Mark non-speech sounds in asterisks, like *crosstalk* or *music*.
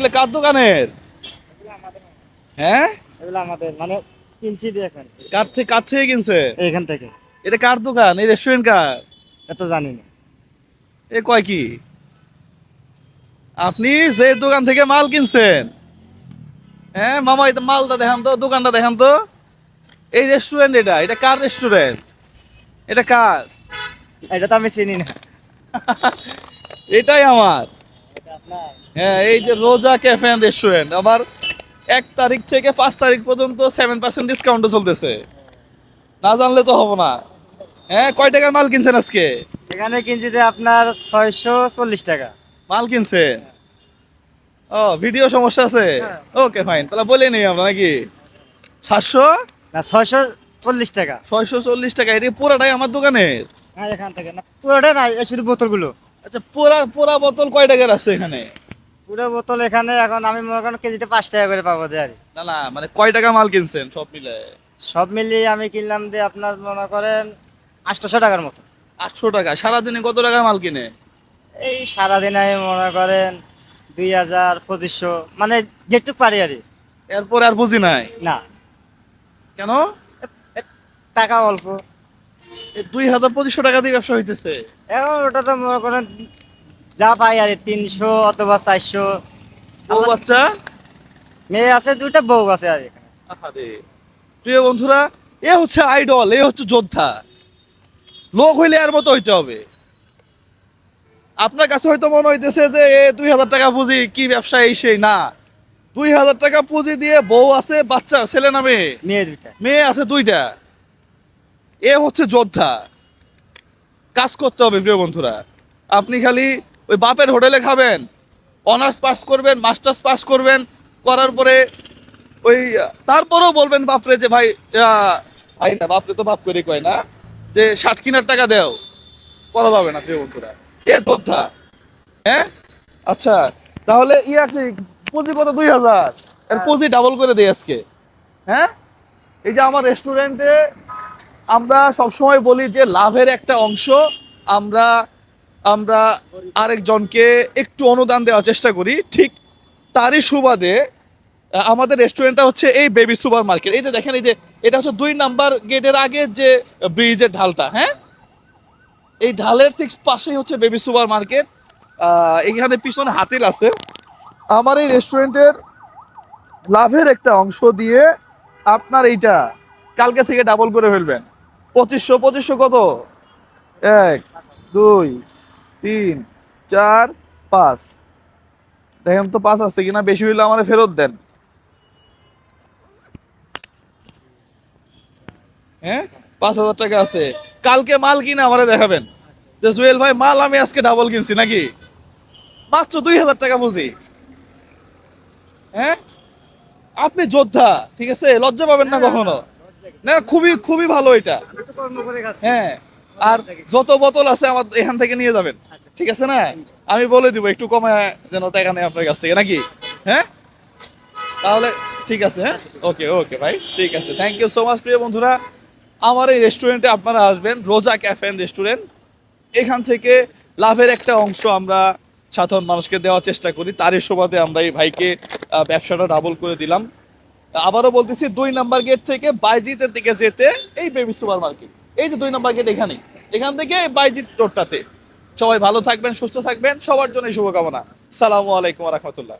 এগুলো কার দোকানের? হ্যাঁ? এগুলো আমাদের মানে কিনছি এখন। কার থেকে কার থেকে কিনছে? এইখান থেকে। এটা কার দোকান? এই রেস্টুরেন্ট কার? এত জানি না। এ কয় কি? আপনি যে দোকান থেকে মাল কিনছেন হ্যাঁ মামা এটা মালটা দেখান তো দোকানটা দেখান তো। এই রেস্টুরেন্ট এটা এটা কার রেস্টুরেন্ট এটা কার? এটা তো আমি চিনি না। *laughs* এটাই আমার। হ্যাঁ এই যে রোজা ক্যাফে অ্যান্ড রেস্টুরেন্ট আবার এক তারিখ থেকে পাঁচ তারিখ পর্যন্ত সেভেন পার্সেন্ট ডিসকাউন্টও চলতেছে। না জানলে তো হব না। হ্যাঁ কয় টাকার মাল কিনছেন আজকে? এখানে কিনছি আপনার ছয়শো চল্লিশ টাকা। মাল কিনছেন? ও ভিডিও সমস্যা আছে? হ্যাঁ। ওকে ফাইন তাহলে বলে নেই আমরা নাকি? সাতশো? না ছয়শো চল্লিশ টাকা। ছয়শো চল্লিশ টাকা এটি পুরাটাই আমার দোকানের? হ্যাঁ এখান থেকে না পুরোটা না শুধু বোতলগুলো। আচ্ছা পুরা পুরা বোতল কয় টাকার আছে এখানে? পুরো বোতল এখানে এখন আমি মনে করেন কেজিতে পাঁচ টাকা করে পাবো যে আর। না না মানে কয় টাকা মাল কিনছেন সব মিলে? সব মিলিয়ে আমি কিনলাম যে আপনার মনে করেন আটশোশো টাকার মতো। আটশো টাকা। সারাদিনে কত টাকা মাল কিনে? এই সারাদিন আমি মনে করেন দুই হাজার পঁচিশশো মানে যেটুক পারি আর। এরপর আর বুঝি নাই? না। কেন? টাকা অল্প। দুই হাজার পঁচিশশো টাকা দিয়ে ব্যবসা হইতেছে। এখন ওটা তো মনে করেন যা পাই আর তিনশো অথবা চারশো। বউ বাচ্চা? মেয়ে আছে দুইটা বউ আছে আর এখানে। প্রিয় বন্ধুরা এ হচ্ছে আইডল এ হচ্ছে যোদ্ধা। লোক হইলে এর মতো হইতে হবে। আপনার কাছে হয়তো মনে হইতেছে যে এ দুই হাজার টাকা পুঁজি কি ব্যবসা এই সেই না। দুই হাজার টাকা পুঁজি দিয়ে বউ আছে বাচ্চা ছেলে না মেয়ে? মেয়ে দুইটা। মেয়ে আছে দুইটা। এ হচ্ছে যোদ্ধা। কাজ করতে হবে প্রিয় বন্ধুরা। আপনি খালি ওই বাপের হোটেলে খাবেন অনার্স পাস করবেন মাস্টার্স পাস করবেন করার পরে ওই তারপরেও বলবেন বাপরে যে ভাই আহ, ভাই না বাপরে তো বাপ করে কয় না যে ষাট কিনার টাকা দেও করা যাবে না প্রিয় বন্ধুরা। এ যোদ্ধা। হ্যাঁ? আচ্ছা তাহলে ইয়া কি পুঁজি কত? দুই হাজার। এর পুঁজি ডাবল করে দেই আজকে। হ্যাঁ? এই যে আমার রেস্টুরেন্টে আমরা সবসময় বলি যে লাভের একটা অংশ, আমরা আমরা আরেকজনকে একটু অনুদান দেওয়ার চেষ্টা করি। ঠিক তারই সুবাদে আমাদের রেস্টুরেন্টটা হচ্ছে এই বেবি সুপার মার্কেট এই যে দেখেন, এই যে এটা হচ্ছে দুই নাম্বার গেটের আগে যে ব্রিজের ঢালটা হ্যাঁ? এই ঢালের ঠিক পাশেই হচ্ছে বেবি সুপার মার্কেট এখানে পিছনে হাতিল আছে। আমার এই রেস্টুরেন্টের লাভের একটা অংশ দিয়ে আপনার এইটা কালকে থেকে ডাবল করে ফেলবেন। পঁচিশশো পঁচিশশো কত? এক দুই তিন চার পাঁচ। দেখেন তো পাঁচ আছে কিনা বেশি হইলে আমার ফেরত দেন। হ্যাঁ? পাঁচ হাজার টাকা আছে। কালকে মাল কিনে আমারে দেখাবেন। যে সোহেল ভাই মাল আমি আজকে ডাবল কিনছি নাকি? মাত্র দুই হাজার টাকা বুঝি। হ্যাঁ? আপনি যোদ্ধা ঠিক আছে? লজ্জা পাবেন না কখনো। না খুবই খুবই ভালো এটা। হ্যাঁ আর যত বোতল আছে আমার এখান থেকে নিয়ে যাবেন। ঠিক আছে। না? আমি বলে দিব একটু কমে যেন টাকা নেই আপনার কাছ থেকে নাকি? হ্যাঁ? তাহলে ঠিক আছে হ্যাঁ? ওকে ওকে ভাই ঠিক আছে। থ্যাংক ইউ সো মাচ প্রিয় বন্ধুরা। আমার এই রেস্টুরেন্টে আপনারা আসবেন রোজা ক্যাফে অ্যান্ড রেস্টুরেন্ট এখান থেকে লাভের একটা অংশ আমরা সাধারণ মানুষকে দেওয়ার চেষ্টা করি। তারই সুবাদে আমরা এই ভাইকে ব্যবসাটা ডাবল করে দিলাম। আবারও বলতেছি, দুই নাম্বার গেট থেকে বাইজিতের দিকে যেতে এই বেবি সুপার মার্কেট এই যে দুই নাম্বার গেট এখানে এখান থেকে বাইজিত রোডটাতে সবাই ভালো থাকবেন, সুস্থ থাকবেন। সবার জন্য শুভকামনা। সালামু আলাইকুম রহমতুল্লাহ।